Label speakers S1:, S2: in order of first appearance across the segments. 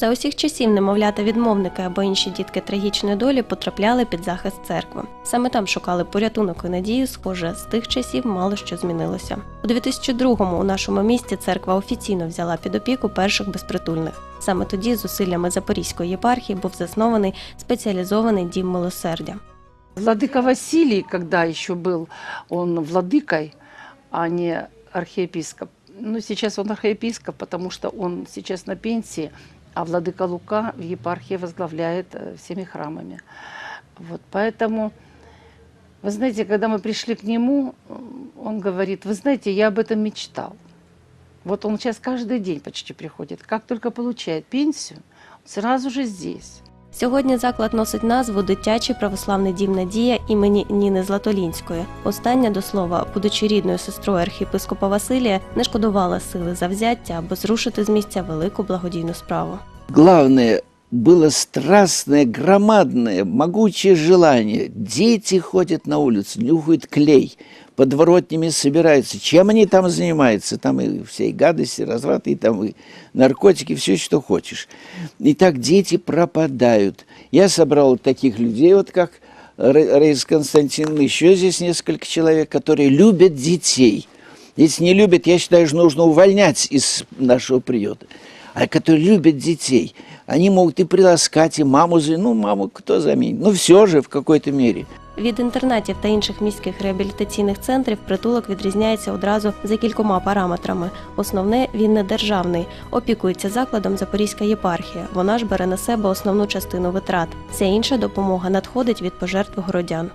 S1: За усіх часів немовлята відмовники або інші дітки трагічної долі потрапляли під захист церкви. Саме там шукали порятунок і надію. Схоже, з тих часів мало що змінилося. У 2002-му у нашому місті церква офіційно взяла під опіку перших безпритульних. Саме тоді зусиллями Запорізької єпархії був заснований спеціалізований дім милосердя.
S2: Владыка Василий, когда еще был он владыкой, а не архиепископ. Ну, сейчас он архиепископ, потому что он сейчас на пенсии, а владыка Лука в епархии возглавляет э, всеми храмами. Вот, поэтому, вы знаете, когда мы пришли к нему, м, он говорит, вы знаете, я об этом мечтал. Вот он сейчас каждый день почти приходит. Как только получает пенсию, он сразу же здесь.
S1: Сьогодні заклад носить назву Дитячий православний дім Надія імені Ніни Златолінської. Остання, до слова, будучи рідною сестрою архієпископа Василія, не шкодувала сили завзяття, аби зрушити з місця велику благодійну справу.
S3: Главное, было страстное, громадное, могучее желание. Дети ходят на улицу, нюхают клей, подворотнями собираются. Чем они там занимаются? Там и все и гадости, развраты, и там и наркотики, все, что хочешь. И так дети пропадают. Я собрал таких людей, вот как Раиса Константиновна, еще здесь несколько человек, которые любят детей. Если не любят, я считаю, что нужно увольнять из нашего приюта. А которые любят детей, они могут и приласкать, и маму, за- ну, маму кто заменит? Ну, все же в какой-то мере.
S1: Від інтернатів та інших міських реабілітаційних центрів притулок відрізняється одразу за кількома параметрами. Основне він не державний, опікується закладом Запорізька єпархія. Вона ж бере на себе основну частину витрат. Вся інша допомога надходить від пожертв городян.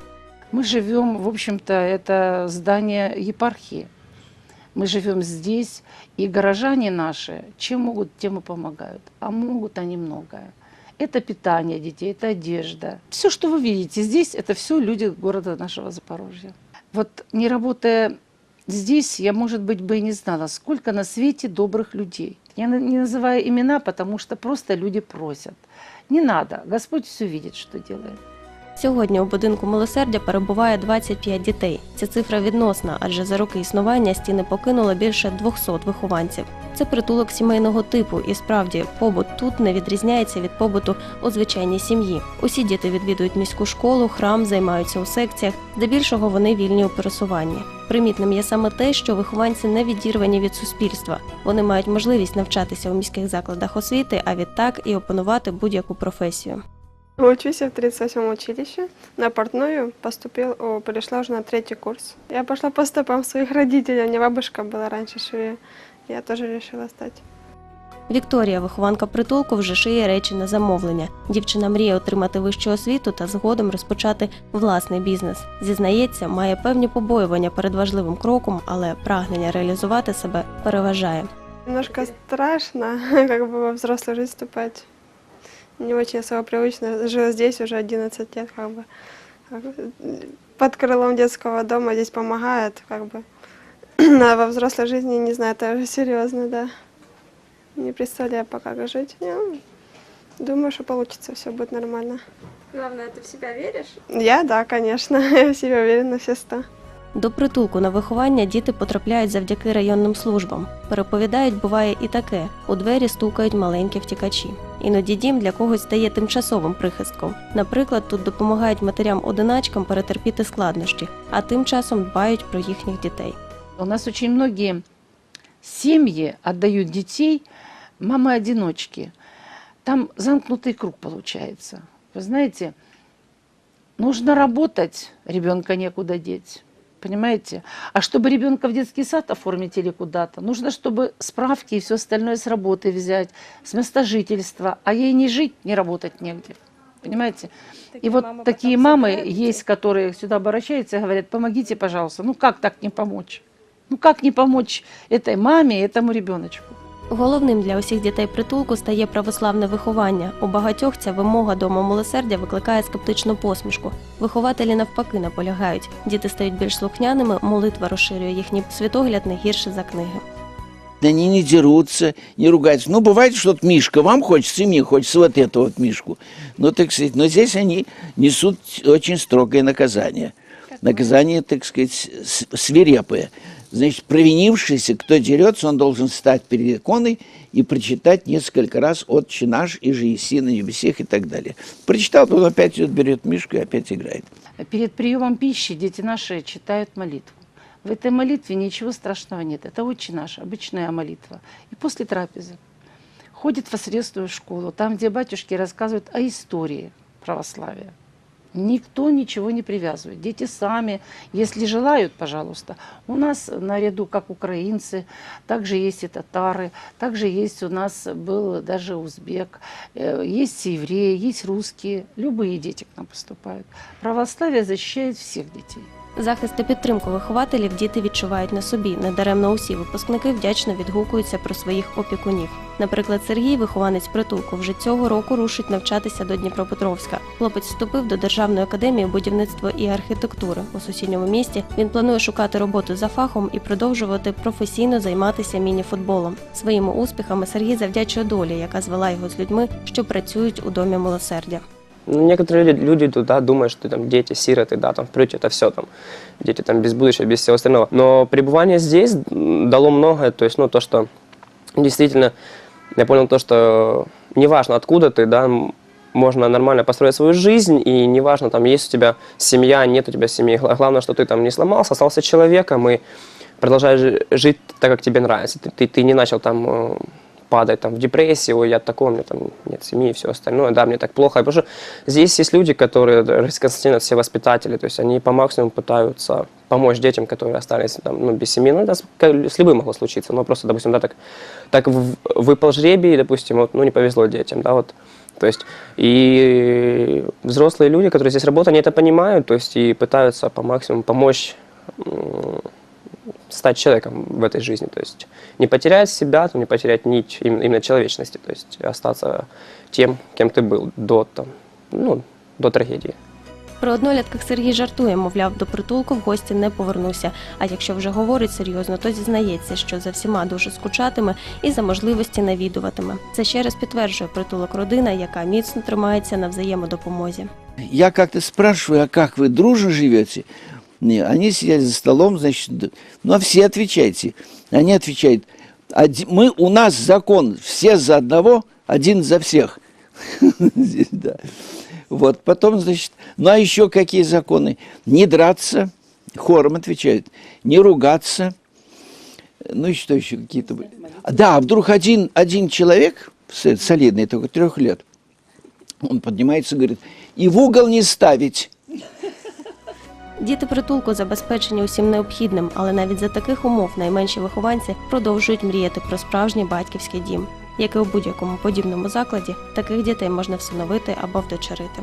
S2: Мы живем, в общем-то, это здание епархии. Мы живем здесь, и горожане наши, чем могут, тем и помогают. А могут они многое. Это питание детей, это одежда. Все, что вы видите здесь, это все люди города нашего Запорожья. Вот не работая здесь, я, может быть, бы и не знала, сколько на свете добрых людей. Я не называю имена, потому что просто люди просят. Не надо, Господь все видит, что делает.
S1: Сьогодні у будинку милосердя перебуває 25 дітей. Ця цифра відносна, адже за роки існування стіни покинуло більше 200 вихованців. Це притулок сімейного типу, і справді побут тут не відрізняється від побуту у звичайній сім'ї. Усі діти відвідують міську школу, храм, займаються у секціях. Здебільшого вони вільні у пересуванні. Примітним є саме те, що вихованці не відірвані від суспільства. Вони мають можливість навчатися у міських закладах освіти, а відтак і опанувати будь-яку професію.
S4: Учусь в 38 училище. На портную поступил, о, перешла уже на третий курс. Я пошла по стопам своих родителей. У меня бабушка была раньше швея. Я тоже решила стать.
S1: Вікторія, вихованка притулку, вже шиє речі на замовлення. Дівчина мріє отримати вищу освіту та згодом розпочати власний бізнес. Зізнається, має певні побоювання перед важливим кроком, але прагнення реалізувати себе переважає.
S4: Немножко страшно, как бы во жизнь вступать. Не очень особо привычно. Жила здесь уже 11 лет, как бы. Под крылом детского дома здесь помогает, как бы. А во взрослой жизни, не знаю, это уже серьезно, да. Не представляю пока, как жить. Не, думаю, что получится, все будет нормально.
S5: Главное, ты в себя веришь?
S4: Я, да, конечно. Я в себе уверена все сто.
S1: До притулку на виховання діти потрапляють завдяки районним службам. Переповідають, буває і таке: у двері стукають маленькі втікачі. Іноді дім для когось стає тимчасовим прихистком. Наприклад, тут допомагають матерям-одиначкам перетерпіти складнощі, а тим часом дбають про їхніх дітей.
S2: У нас очень многие семьи отдают детей мамы-одиночки. Там замкнутый круг получается. Вы знаете, нужно работать, ребенка некуда деть. Понимаете? А чтобы ребенка в детский сад оформить или куда-то, нужно, чтобы справки и все остальное с работы взять, с места жительства. А ей не жить, не работать негде. Понимаете? и вот такие мамы есть, которые сюда обращаются и говорят, помогите, пожалуйста. Ну как так не помочь? Ну как не помочь этой маме, этому ребеночку?
S1: Головним для усіх дітей притулку стає православне виховання. У багатьох ця вимога дому милосердя викликає скептичну посмішку. Вихователі навпаки наполягають. Діти стають більш слухняними, молитва розширює їхній світогляд не гірше за книги.
S3: Они не дерутся, не ругаются. Ну, бывает что-то Мишка, вам хочется, и мне хочется вот этого вот Мишку. Ну, так сказать, но здесь они несут очень строгое наказание. Наказание, так сказать, свирепое. Значит, провинившийся, кто дерется, он должен встать перед иконой и прочитать несколько раз «Отче наш» и же еси на небесех и так далее. Прочитал, потом опять идет, берет мишку и опять играет.
S2: Перед приемом пищи дети наши читают молитву. В этой молитве ничего страшного нет. Это очень наша обычная молитва. И после трапезы ходит в воскресную школу, там, где батюшки рассказывают о истории православия. Никто ничего не привязывает. Дети сами, если желают, пожалуйста. У нас наряду, как украинцы, также есть и татары, также есть у нас был даже узбек, э, есть евреи, есть русские. Любые дети к нам поступают. Православие защищает всех детей.
S1: Захист та підтримку вихователів діти відчувають на собі. Недаремно усі випускники вдячно відгукуються про своїх опікунів. Наприклад, Сергій, вихованець притулку, вже цього року рушить навчатися до Дніпропетровська. Хлопець вступив до Державної академії будівництва і архітектури у сусідньому місті. Він планує шукати роботу за фахом і продовжувати професійно займатися міні-футболом. Своїми успіхами Сергій завдячує долі, яка звела його з людьми, що працюють у домі милосердя.
S6: Ну, некоторые люди, люди идут, да, думают, что там дети, сироты, да, там в приюте это все там, дети там без будущего, без всего остального. Но пребывание здесь дало многое, то есть, ну, то, что действительно, я понял то, что неважно откуда ты, да, можно нормально построить свою жизнь, и неважно, там, есть у тебя семья, нет у тебя семьи, Гла- главное, что ты там не сломался, остался человеком и продолжаешь жи- жить так, как тебе нравится. Ты, ты, ты не начал там э, падать там, в депрессию, ой, я такой, у меня там нет семьи и все остальное, да, мне так плохо. Потому что здесь есть люди, которые, Константина, все воспитатели, то есть они по максимуму пытаются помочь детям, которые остались там, ну, без семьи. Ну, это с, с любым могло случиться, но просто, допустим, да, так, так выпал жребий, допустим, вот, ну, не повезло детям, да, вот. То есть и взрослые люди, которые здесь работают, они это понимают, то есть и пытаются по максимуму помочь стать человеком в этой жизни, то есть не потерять себя, там, не потерять нить именно, именно человечности, то есть остаться тем, кем ты был до, там, ну, до трагедии.
S1: Про однолітках Сергій жартує, мовляв, до притулку в гості не повернуся. А якщо вже говорить серйозно, то зізнається, що за всіма дуже скучатиме і за можливості навідуватиме. Це ще раз підтверджує притулок родина, яка міцно тримається на взаємодопомозі.
S3: Я как-то спрашиваю, а как вы дружно живете? Они сидят за столом, значит, ну а все отвечайте. Они отвечают, «Оди- мы, у нас закон, все за одного, один за всех. Вот, потом, значит, ну а еще какие законы? Не драться, хором отвечают, не ругаться, ну и что еще какие-то были? Да, а вдруг один, один человек, солидный, только трех лет, он поднимается и говорит, и в угол не ставить.
S1: Діти притулку забезпечені усім необхідним, але навіть за таких умов найменші вихованці продовжують мріяти про справжній батьківський дім. Як і у будь-якому подібному закладі, таких дітей можна всиновити або вдочерити.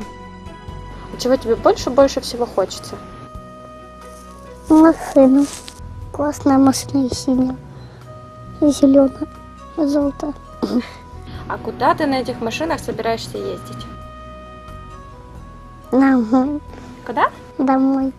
S5: Чего тебе больше больше всего хочется?
S7: Машина. Классная машина и синяя. И зеленая. И желтая.
S5: А куда ты на этих машинах собираешься ездить?
S7: Домой.
S5: Куда?
S7: Домой.